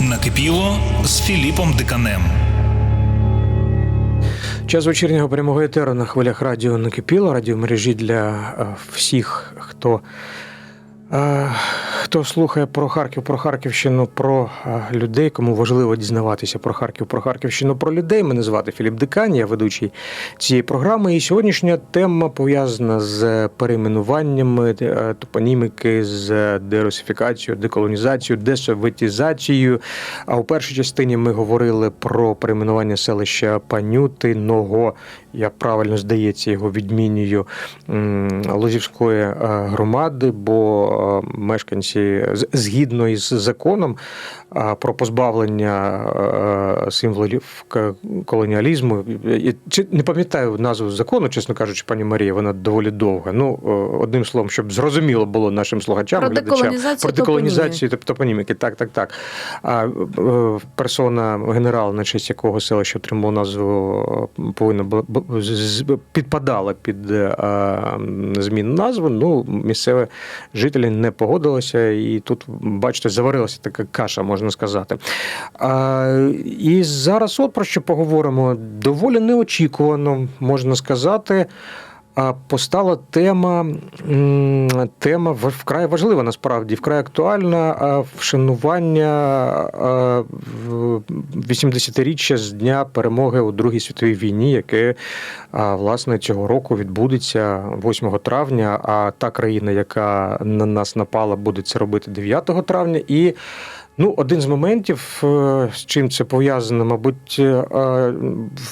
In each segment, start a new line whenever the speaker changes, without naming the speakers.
Накипіло з Філіпом Диканем.
Час вечірнього прямого етеру на хвилях радіо накипіло, радіомережі для е, всіх, хто, е, хто слухає про Харків, про Харківщину, про е, людей, кому важливо дізнаватися про Харків, про Харківщину, про людей. Мене звати Філіп Дикань, я ведучий цієї програми. І сьогоднішня тема пов'язана з перейменуваннями е, топоніміки, з дерусифікацією, деколонізацією, десоветізацією. А у першій частині ми говорили про перейменування селища Панютиного. Я правильно здається, його відмінюю Лозівської е, громади, бо мешканці з- згідно із законом е, про позбавлення е, символів колоніалізму. Чи не пам'ятаю назву закону, чесно кажучи, пані Марія, вона доволі довга. Ну, е, одним словом, щоб зрозуміло було нашим слухачам,
Про
глядачам, про деколонізацію топоніміки. Так, так, так. А е, персона генерал, на честь якого селище отримало назву, е, повинна підпадала під е, зміну назви. Ну, місцеві жителі не погодилися, і тут, бачите, заварилася така каша, можна сказати. А, і зараз, от про що поговоримо, доволі неочікувано, можна сказати. Постала тема, тема вкрай важлива насправді, вкрай актуальна вшанування а, 80-річчя з дня перемоги у Другій світовій війні, яке власне цього року відбудеться 8 травня. А та країна, яка на нас напала, буде це робити 9 травня. І Ну, один з моментів, е, з чим це пов'язано, мабуть, е,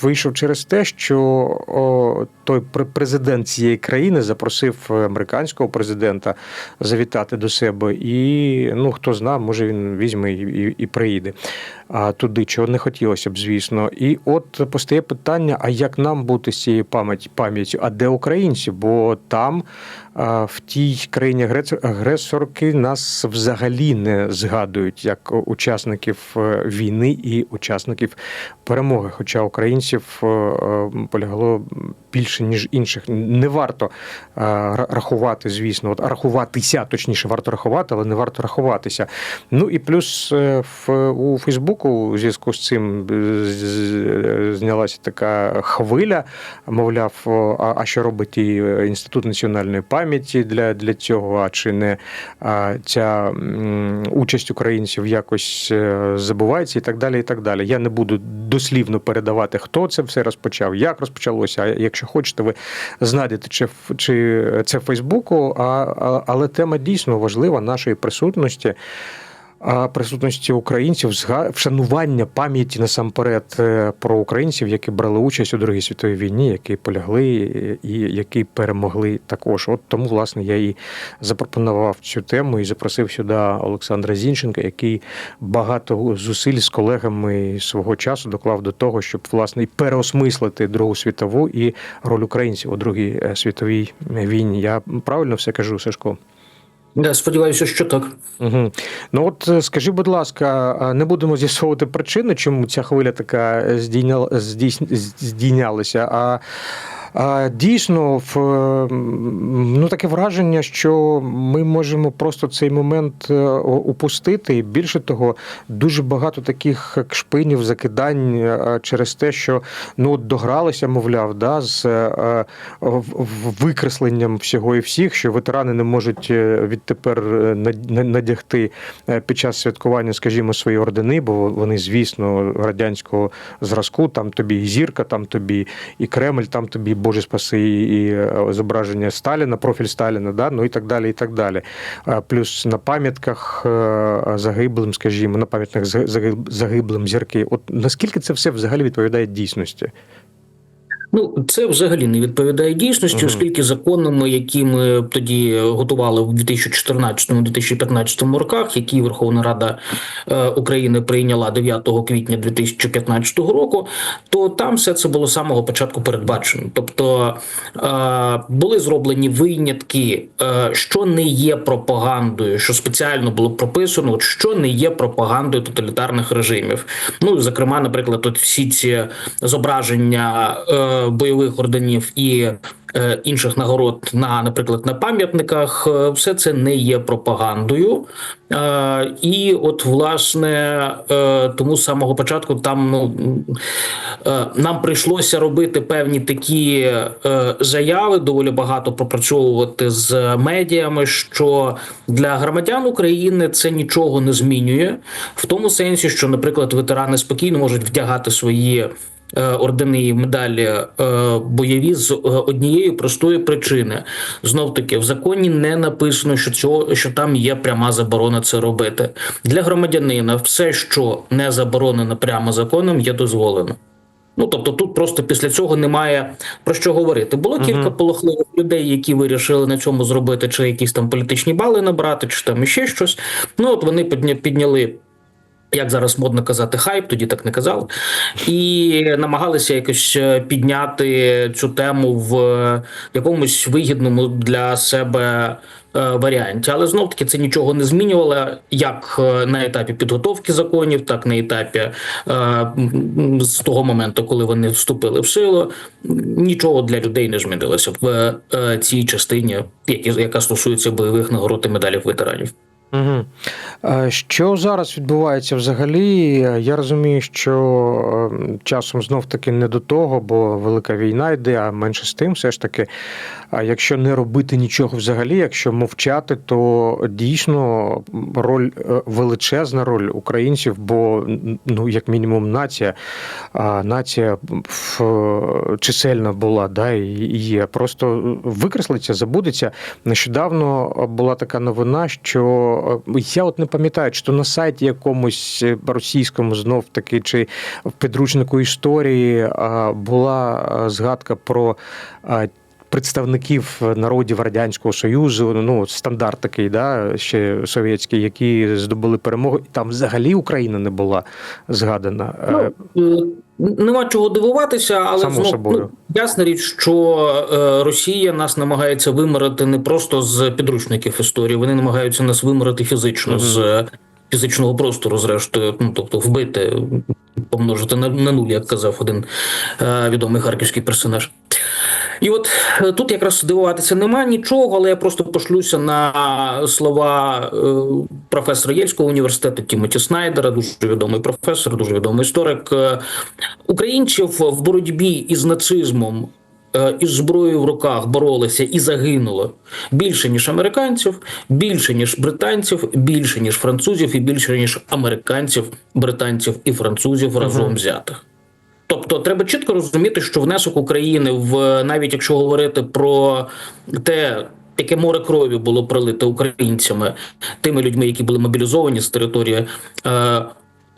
вийшов через те, що той пр- президент цієї країни запросив американського президента завітати до себе, і ну хто зна, може він візьме і, і, і приїде туди, чого не хотілося б, звісно. І от постає питання: а як нам бути з цією пам'яттю? А де українці? Бо там в тій країні агресор- агресорки нас взагалі не згадують як учасників е, війни і учасників перемоги. Хоча українців е, е, полягло більше ніж інших. Не варто е, рахувати, звісно, от рахуватися, точніше, варто рахувати, але не варто рахуватися. Ну і плюс е, в у Фейсбуку у зв'язку з цим е, знялася така хвиля. Мовляв, а, а що робить і е, інститут національної пам'яті для, для цього? А чи не а, ця участь українців якось е, забувається і так далі. І так далі. Я не буду дослівно передавати, хто це все розпочав, як розпочалося. А якщо хочете, ви знайдете, чи, чи це в Фейсбуку, а, але тема дійсно важлива нашої присутності. Присутності українців, вшанування пам'яті насамперед е, про українців, які брали участь у Другій світовій війні, які полягли і які перемогли також. От тому, власне, я і запропонував цю тему і запросив сюди Олександра Зінченка, який багато зусиль з колегами свого часу доклав до того, щоб власне і переосмислити Другу світову і роль українців у Другій е, світовій війні. Я правильно все кажу, Сашко?
Да, сподіваюся, що так.
Угу. Ну от е, скажи, будь ласка, не будемо з'ясовувати причини, чому ця хвиля така здійнялася. А, а дійсно, в, ну, таке враження, що ми можемо просто цей момент е, упустити. І більше того, дуже багато таких кшпинів, закидань е, через те, що ну, догралися, мовляв, да, з е, викресленням всього і всіх, що ветерани не можуть відтепер над- на- надягти під час святкування, скажімо, свої ордени, бо вони, звісно, радянського зразку, там тобі і зірка, там тобі і Кремль, там тобі Боже спаси, і е, зображення Сталіна, профіль Сталіна, да? ну і так далі. і так далі. Плюс на пам'ятках е, загиблим, скажімо, на пам'ятних загиблим зірки. От наскільки це все взагалі відповідає дійсності?
Ну, це взагалі не відповідає дійсності, оскільки законами, які ми тоді готували в 2014-2015 роках, які Верховна Рада е, України прийняла 9 квітня 2015 року, то там все це було з самого початку передбачено. Тобто е, були зроблені винятки, е, що не є пропагандою, що спеціально було прописано, що не є пропагандою тоталітарних режимів. Ну, зокрема, наприклад, от всі ці зображення бойових орденів і е, інших нагород на, наприклад, на пам'ятниках, е, все це не є пропагандою. Е, І от, власне, тому з самого початку там ну, нам прийшлося робити певні такі заяви, доволі багато пропрацьовувати з медіями, що для громадян України це нічого не змінює, в тому сенсі, що, наприклад, ветерани спокійно можуть вдягати свої. Е, Ордени і медалі е, бойові з е, однієї простої причини. Знов таки в законі не написано, що цього що там є пряма заборона це робити для громадянина. Все, що не заборонено прямо законом, є дозволено. Ну тобто, тут просто після цього немає про що говорити. Було кілька полохливих людей, які вирішили на цьому зробити, чи якісь там політичні бали набрати, чи там іще щось. Ну от вони підняли. Як зараз модно казати, хайп, тоді так не казали, і намагалися якось е, підняти цю тему в е, якомусь вигідному для себе е, варіанті. Але знов таки це нічого не змінювало як на етапі підготовки законів, так на етапі з того моменту, коли вони вступили в силу. Нічого для людей не змінилося в цій частині, яка стосується бойових нагород і медалів ветеранів.
Угу. Що зараз відбувається взагалі? Я розумію, що е, часом знов таки не до того, бо велика війна йде, а менше з тим, все ж таки, а якщо не робити нічого взагалі, якщо мовчати, то дійсно роль е, величезна роль українців, бо ну як мінімум нація, нація чисельна була, да, і є. Просто викреслиться, забудеться. Нещодавно була така новина, що е, я от не пам'ятаю, то на сайті якомусь е, російському знов таки, чи в підручнику історії була згадка про. Представників народів радянського союзу, ну стандарт такий, да, ще совєтський, які здобули перемогу, і там взагалі Україна не була згадана.
Ну, е, нема чого дивуватися, але
Само
знов,
собою.
Ну, ясна річ, що е, Росія нас намагається вимирити не просто з підручників історії, вони намагаються нас вимирити фізично
Мгм.
з е, фізичного простору, зрештою, ну тобто вбити, помножити на, на нуль, як казав один е, відомий харківський персонаж. І от е, тут якраз дивуватися нема нічого, але я просто пошлюся на слова е, професора Єльського університету Тімоті Снайдера, дуже відомий професор, дуже відомий історик. Е, Українців в боротьбі із нацизмом. Із зброєю в руках боролися і загинуло більше ніж американців, більше ніж британців, більше ніж французів, і більше ніж американців, британців і французів разом взятих. Тобто треба чітко розуміти, що внесок України в навіть якщо говорити про те, яке море крові було пролите українцями, тими людьми, які були мобілізовані з території е,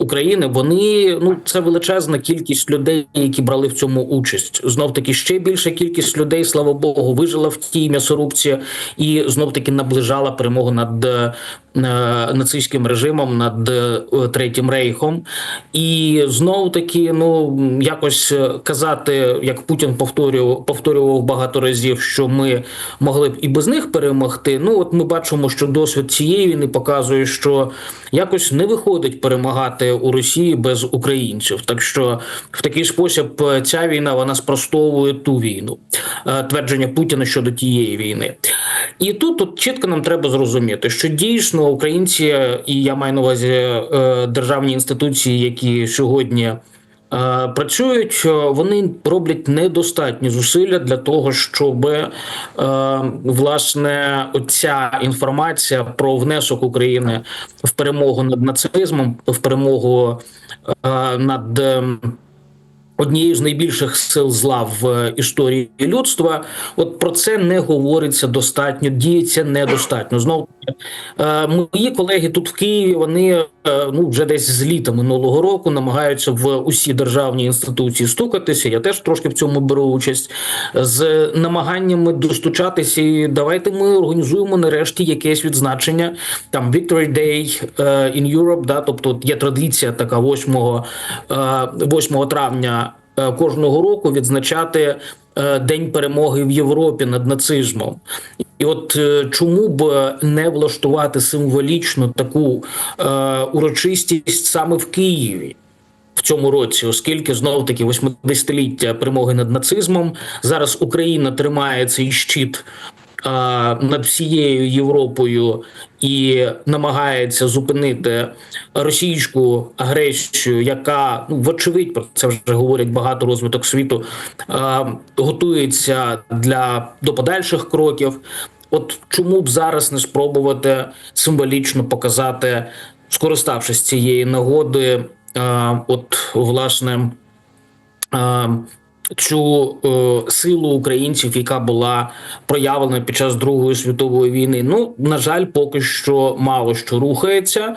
України, вони ну це величезна кількість людей, які брали в цьому участь. Знов таки ще більша кількість людей, слава Богу, вижила в тій м'ясорубці і знов таки наближала перемогу над е, нацистським режимом, над е, третім рейхом. І знов таки, ну якось казати, як Путін повторював, повторював багато разів, що ми могли б і без них перемогти. Ну от ми бачимо, що досвід цієї війни показує, що якось не виходить перемагати у Росії без українців. Так що в такий спосіб е, ця війна вона спростовує ту війну, е, твердження Путіна щодо тієї війни. І тут, тут чітко нам треба зрозуміти, що дійсно українці, і я маю на увазі е, державні інституції, які сьогодні. Працюють, е, вони роблять недостатні зусилля для того, щоб е, власне оця інформація про внесок України в перемогу над нацизмом, в перемогу е, над однією з найбільших сил зла в історії людства. От про це не говориться достатньо, діється недостатньо. Знову мої колеги тут в Києві вони ну вже десь з літа минулого року намагаються в усі державні інституції стукатися. Я теж трошки в цьому беру участь з намаганнями достучатися. І давайте ми організуємо нарешті якесь відзначення там Victory Day е, in Europe, да, тобто є традиція така 8, е, 8 травня е, кожного року відзначати е, День перемоги в Європі над нацизмом. І от е, чому б не влаштувати символічно таку е, урочистість саме в Києві? в цьому році, оскільки знову таки 80-ліття перемоги над нацизмом зараз Україна тримає цей щит над всією Європою і намагається зупинити російську агресію, яка ну вочевидь про це вже говорять багато розвиток світу, готується для до подальших кроків. От чому б зараз не спробувати символічно показати, скориставшись цієї нагоди, от власне цю е, силу українців, яка була проявлена під час Другої світової війни. Ну на жаль, поки що мало що рухається.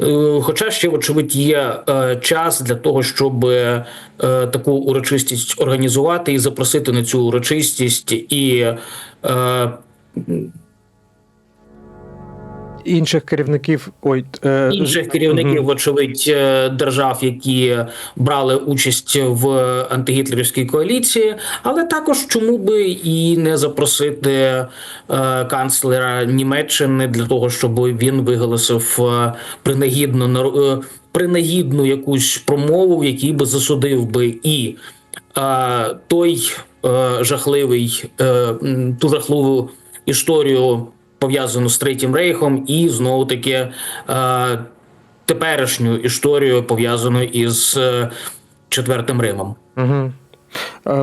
Е, Хоча ще, вочевидь, є е, час для того, щоб е, таку урочистість організувати і запросити на цю урочистість і е,
Інших керівників, ой, е,
інших керівників,
мгм.
вочевидь, е, держав, які брали участь в антигітлерівській коаліції, але також чому би і не запросити е, канцлера Німеччини для того, щоб він виголосив е, принагідну нар- е, принагідну якусь промову, в якій би засудив би і е, той е, жахливий е, ту жахливу історію пов'язану з третім рейхом, і знову таки е, теперішню історію пов'язану із е, четвертим Римом.
Угу.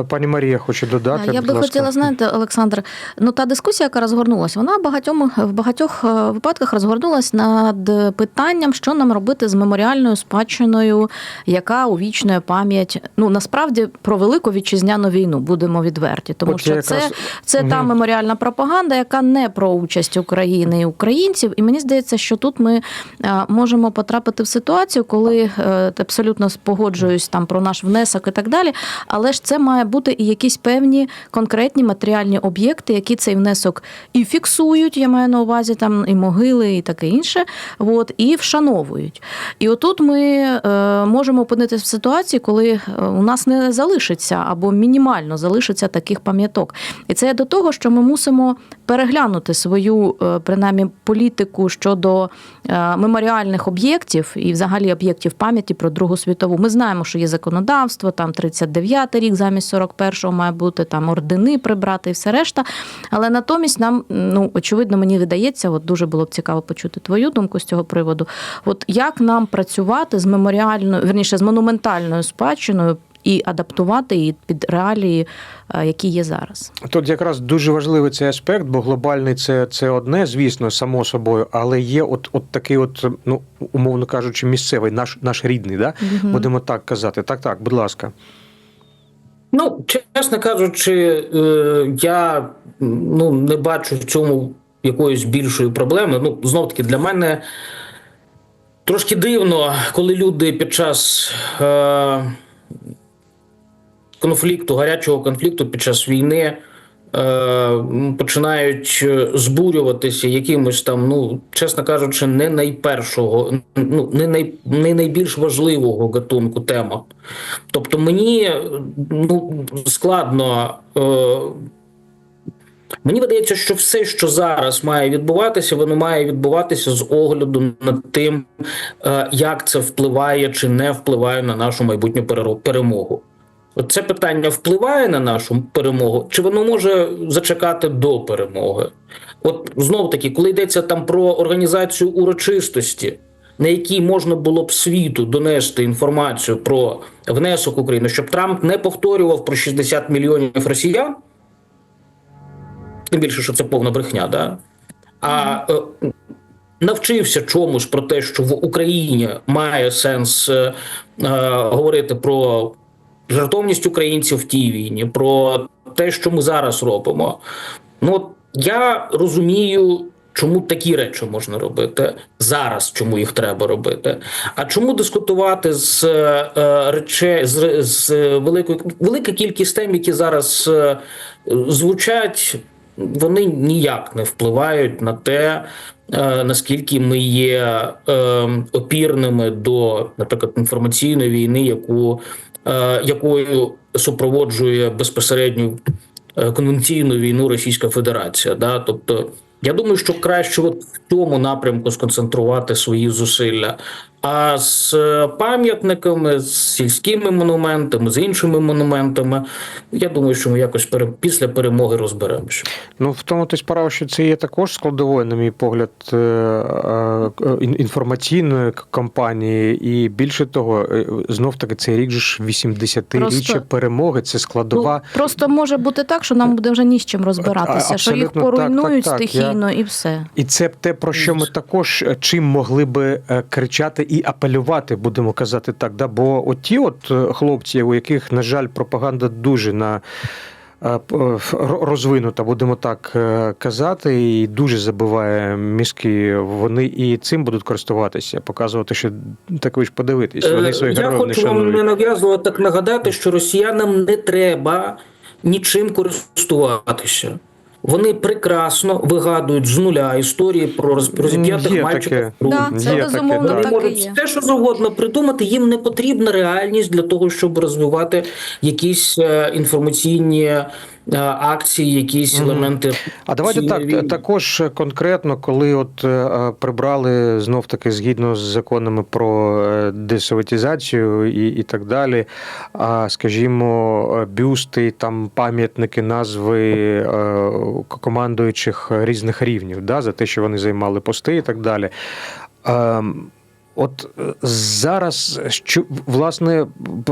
Пані Марія хоче додати.
Я би хотіла знаєте, Олександр. Ну та дискусія, яка розгорнулася, вона багатьом в багатьох е, випадках розгорнулась над питанням, що нам робити з меморіальною спадщиною, яка увічнює пам'ять. Ну насправді про велику вітчизняну війну будемо відверті, тому
От
що це,
якраз-
це та меморіальна пропаганда, яка не про участь України і українців. І мені здається, що тут ми е, можемо потрапити в ситуацію, коли е, абсолютно погоджуюсь там про наш внесок і так далі. Але ж це має бути і якісь певні конкретні матеріальні об'єкти, які цей внесок і фіксують, я маю на увазі там і могили, і таке інше, от, і вшановують. І отут ми е, можемо опинитися в ситуації, коли е, у нас не залишиться або мінімально залишиться таких пам'яток. І це до того, що ми мусимо переглянути свою е, принаймні політику щодо меморіальних об'єктів і взагалі об'єктів пам'яті про Другу світову. Ми знаємо, що є законодавство, там 39-й рік замість 41-го має бути там ордени прибрати і все решта. Але натомість нам, ну очевидно, мені видається, от дуже було б цікаво почути твою думку з цього приводу. От як нам працювати з меморіальною, верніше з монументальною спадщиною і адаптувати її під реалії, е, які є зараз.
Тут якраз дуже важливий цей аспект, бо глобальний це, це одне, звісно, само собою, але є от, от такий, от, ну, умовно кажучи, місцевий, наш, наш рідний, да?
Мгм.
будемо так казати. Так, так, будь ласка.
Ну, чесно кажучи, е, я ну, не бачу в цьому якоїсь більшої проблеми. Ну, знов таки, для мене трошки дивно, коли люди під час е, конфлікту, гарячого конфлікту, під час війни. Е, Починають збурюватися якимось там, ну чесно кажучи, не найпершого, ну не най, не найбільш важливого гатунку тема. Тобто мені ну, складно. Е, Мені видається, що все, що зараз має відбуватися, воно має відбуватися з огляду над тим, е, як це впливає чи не впливає на нашу майбутню перемогу. Це питання впливає на нашу перемогу, чи воно може зачекати до перемоги? От знов таки, коли йдеться там про організацію урочистості, на якій можна було б світу донести інформацію про внесок України, щоб Трамп не повторював про 60 мільйонів росіян, тим більше, що це повна брехня, да? а е, навчився чомусь про те, що в Україні має сенс е, е, говорити про жертовність українців в тій війні, про те, що ми зараз робимо. Ну, я розумію, чому такі речі можна робити зараз, чому їх треба робити. А чому дискутувати з е, речей з, з великою велика кількість тем, які зараз е, звучать, вони ніяк не впливають на те, е, наскільки ми є е, опірними до, наприклад, інформаційної війни, яку е, якою супроводжує безпосередньо е, конвенційну війну Російська Федерація. Да? Тобто, я думаю, що краще от в цьому напрямку сконцентрувати свої зусилля. А з е, пам'ятниками, з сільськими монументами, з іншими монументами, я думаю, що ми якось пере- після перемоги розберемося.
Ну, в тому то справа, що це є також складовою, на мій погляд, е, е, ін- інформаційної кампанії. І більше того, знов таки цей рік ж 80-річчя
Просто-
перемоги. Це складова.
Ну, просто може бути так, що нам буде вже ні з чим розбиратися,
А-
що їх
абсолютно так,
поруйнують
так, так.
стихійно і все.
І це те, про що ми також чим могли би кричати і апелювати, будемо казати так. Да? Бо оті от е, хлопці, у яких, на жаль, пропаганда дуже на. е, ро- Розвинута, будемо так е, казати, і дуже забиває мізки. Вони і цим будуть користуватися, показувати, що так ви ж подивитись. Вони
Е,
своїх
Я
героїв не
хочу вам не
шанують.
нав'язувати так нагадати, що росіянам не треба нічим користуватися. Вони прекрасно вигадують з нуля історії про
розп'ятих
мальчиків.
Да, це
Є таке,
безумовно
да.
Вони можуть все, що завгодно придумати. Їм не потрібна реальність для того, щоб розвивати якісь е, інформаційні акції, якісь елементи.
А давайте так,
війни.
також конкретно, коли от е, прибрали знов таки згідно з законами про е, десоветізацію і, і так далі. А скажімо, е, бюсти, там пам'ятники, назви е, командуючих різних рівнів, да, за те, що вони займали пости і так далі. От е, зараз що власне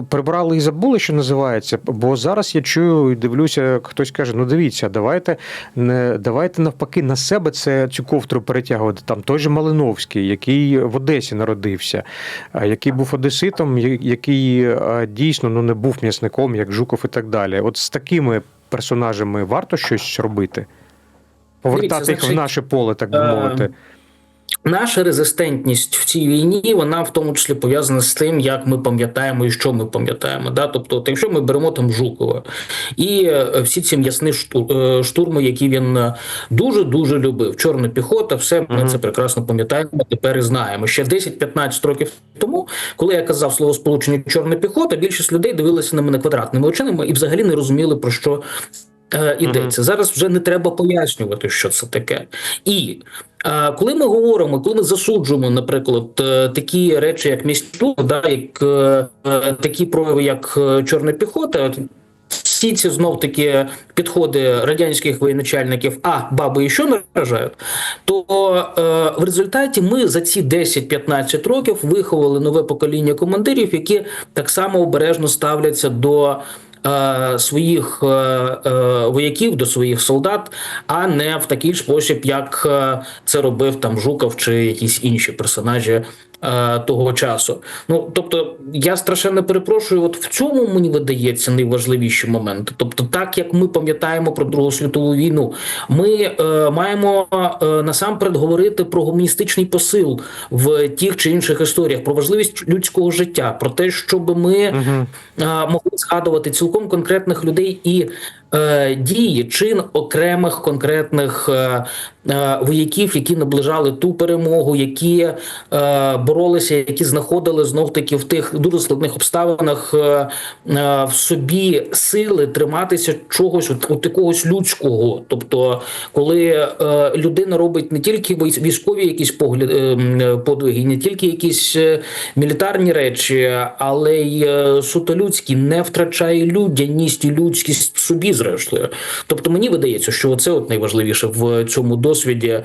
прибрали і забули, що називається. Бо зараз я чую і дивлюся, хтось каже: ну дивіться, давайте не давайте навпаки на себе це цю ковтру перетягувати. Там той же Малиновський, який в Одесі народився, який був одеситом, який дійсно ну не був м'ясником, як Жуков і так далі. От з такими персонажами варто щось робити, повертати
Дивіться,
їх в наше поле, так би
е,
мовити.
Наша резистентність в цій війні вона в тому числі пов'язана з тим, як ми пам'ятаємо і що ми пам'ятаємо. Да? Тобто, от якщо ми беремо там Жукова і е, всі ці м'ясні е, штурми, які він дуже дуже любив, чорна піхота, все ми це прекрасно пам'ятаємо. Тепер і знаємо. Ще 10-15 років тому, коли я казав слово сполучення чорна піхота, більшість людей дивилися на мене квадратними очима і взагалі не розуміли про що. е, Ідеться зараз вже не треба пояснювати, що це таке, і коли ми говоримо, коли ми засуджуємо, наприклад, е, такі речі, як місту, да, як е, е, такі прояви, як чорна піхота, всі ці знов таки підходи радянських воєначальників, а баби і що наражають, то е, в результаті ми за ці 10-15 років виховали нове покоління командирів, які так само обережно ставляться до. Е, Своїх е, е, вояків до своїх солдат, а не в такий спосіб, як це робив там Жуков чи якісь інші персонажі того часу. Ну тобто, я страшенно перепрошую, от в цьому мені видається найважливіші моменти. Тобто, так як ми пам'ятаємо про Другу світову війну, ми е, маємо е, насамперед говорити про гуманістичний посил в тих чи інших історіях, про важливість людського життя, про те, щоб ми
Угу.
а, могли згадувати цілком конкретних людей і е, дії, чин окремих конкретних е, е, вояків, які наближали ту перемогу, які е, боролися, які знаходили знов таки в тих дуже складних обставинах е, е, в собі сили триматися чогось от, от якогось людського. Тобто, коли е, людина робить не тільки військ- військові якісь погляди подвиги, не тільки якісь мілітарні речі, але й суто людські, не втрачає людяність і людськість собі, зрештою. Тобто, мені видається, що це от найважливіше в цьому досвіді.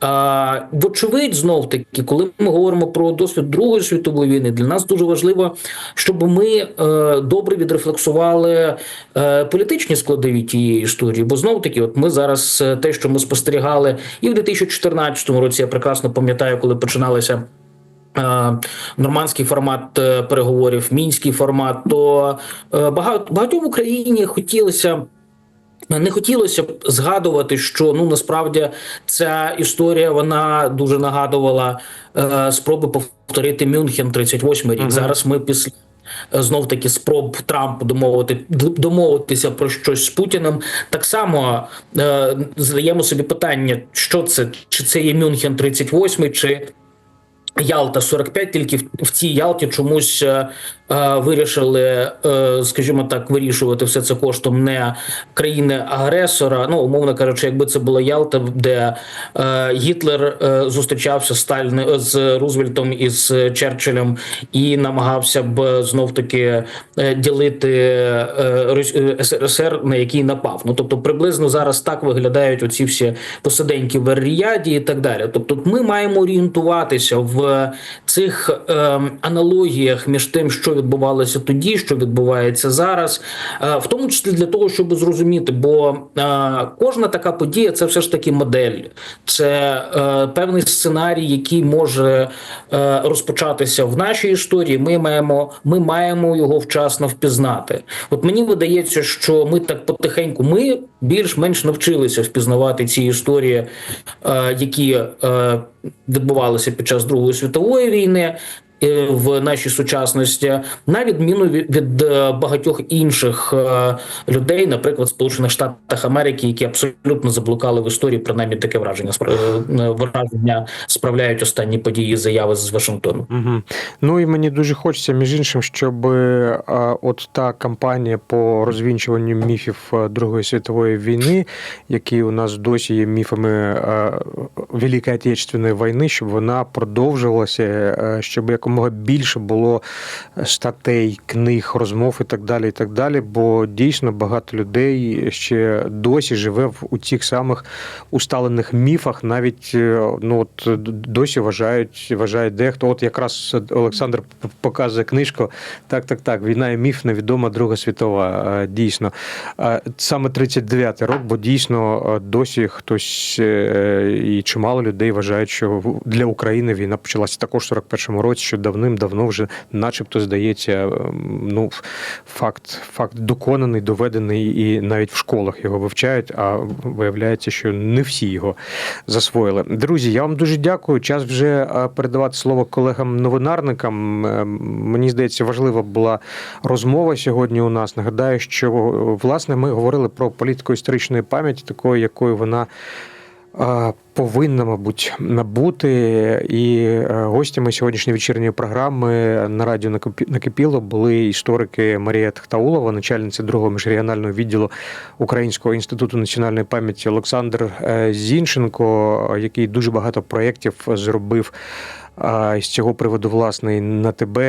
А, вочевидь, знов таки, коли ми говоримо про досвід Другої світової війни, для нас дуже важливо, щоб ми е, добре відрефлексували е, політичні складові тієї історії. Бо знов таки, от ми зараз е, те, що ми спостерігали, і в 2014 році я прекрасно пам'ятаю, коли починалися. е, Нормандський формат е, переговорів, мінський формат, то багато багатьом Україні хотілося не хотілося б згадувати, що ну насправді ця історія вона дуже нагадувала е, спроби повторити Мюнхен 38 рік.
Мгм.
Зараз ми після. Знов таки спроб Трампа домовити домовитися про щось з Путіним. Так само е, задаємо собі питання, що це чи це є Мюнхен 38, чи Ялта 45, тільки в, в цій Ялті чомусь е, е, вирішили, е, скажімо так, вирішувати все це коштом не країни-агресора. Ну, умовно кажучи, якби це була Ялта, де е, Гітлер е, зустрічався з Сталін з Рузвельтом і з Черчиллем і намагався б знов таки е, ділити е, е, СРСР, на який напав. Ну тобто, приблизно зараз так виглядають оці всі посиденьки в Ер-Ріяді і так далі. Тобто, ми маємо орієнтуватися в цих е, аналогіях між тим, що відбувалося тоді, що відбувається зараз, е, в тому числі для того, щоб зрозуміти, бо е, кожна така подія це все ж таки модель, це е, певний сценарій, який може розпочатися в нашій історії. Ми маємо, ми маємо його вчасно впізнати. От мені видається, що ми так потихеньку, ми більш-менш навчилися впізнавати ці історії, які відбувалися під час Другої світової війни. В нашій сучасності, на відміну від, е, багатьох інших е, людей, наприклад, Сполучених Штатах Америки, які абсолютно заблукали в історії, принаймні таке враження е, враження справляють останні події заяви з Вашингтону.
Угу. Ну і мені дуже хочеться, між іншим, щоб от та кампанія по розвінчуванню міфів Другої світової війни, які у нас досі є міфами Великої Отечественної війни, щоб вона продовжувалася, е, щоб якомога більше було статей, книг, розмов і так далі. І так далі. Бо дійсно багато людей ще досі живе в у тих самих усталених міфах, навіть е, ну от досі вважають, вважає дехто. От якраз Олександр показує книжку. Так, так, так. Війна і міф невідома Друга світова. е, Дійсно. Е, Саме 39-й рок, бо дійсно досі хтось і чимало людей вважають, що для України війна почалася також в 41-му році, що давним-давно вже, начебто, здається, ем, ну факт, факт доконаний, доведений, і навіть в школах його вивчають. А виявляється, що не всі його засвоїли. Друзі, я вам дуже дякую. Час вже е, передавати слово колегам-новинарникам. Е, Мені здається, важлива була розмова сьогодні у нас. Нагадаю, що власне ми говорили про політику історичної пам'яті, такою, якою вона. Повинна, мабуть, набути І е, гостями сьогоднішньої вечірньої програми на радіо «Накипі- накипіло були історики Марія Тхтаулова, начальниця другого міжрегіонального відділу Українського інституту національної пам'яті Олександр е, Зінченко, який дуже багато проєктів зробив. А з цього приводу, власне, на тебе,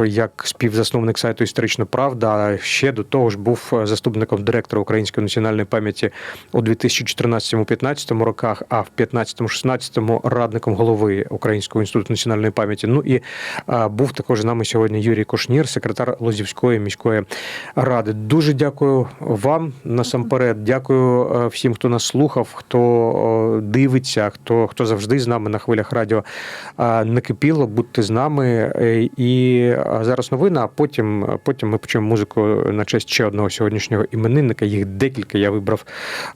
е, як співзасновник сайту Історична Правда, ще до того ж був заступником директора Української національної пам'яті у 2014-15 роках, а в 15-16 радником голови Українського інституту національної пам'яті. Ну і був також з нами сьогодні Юрій Кошнір, секретар Лозівської міської ради. Дуже дякую вам насамперед. Дякую е, всім, хто нас слухав, хто дивиться, хто, хто завжди з нами на хвилях радіо накипіло. Будьте з нами. Е, І зараз новина, а потім, потім ми почуємо музику на честь ще одного сьогоднішнього іменинника. Їх декілька. Я вибрав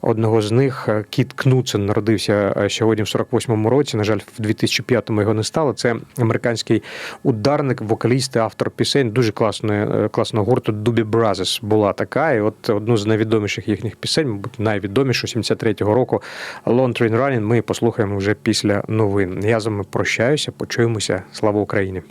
одного з них. Кіт Кнуцен народився е, сьогодні в 48-му році. На жаль, в 2005-му його не стало. Це американський ударник, вокаліст автор пісень. Дуже класної, е, класного гурту Doobie Brothers була така. І от одну з найвідоміших їхніх пісень, мабуть, найвідомішу 73-го року Long Train Running ми послухаємо вже після новин. Я з вами прощаюся, почуємося. Слава Україні!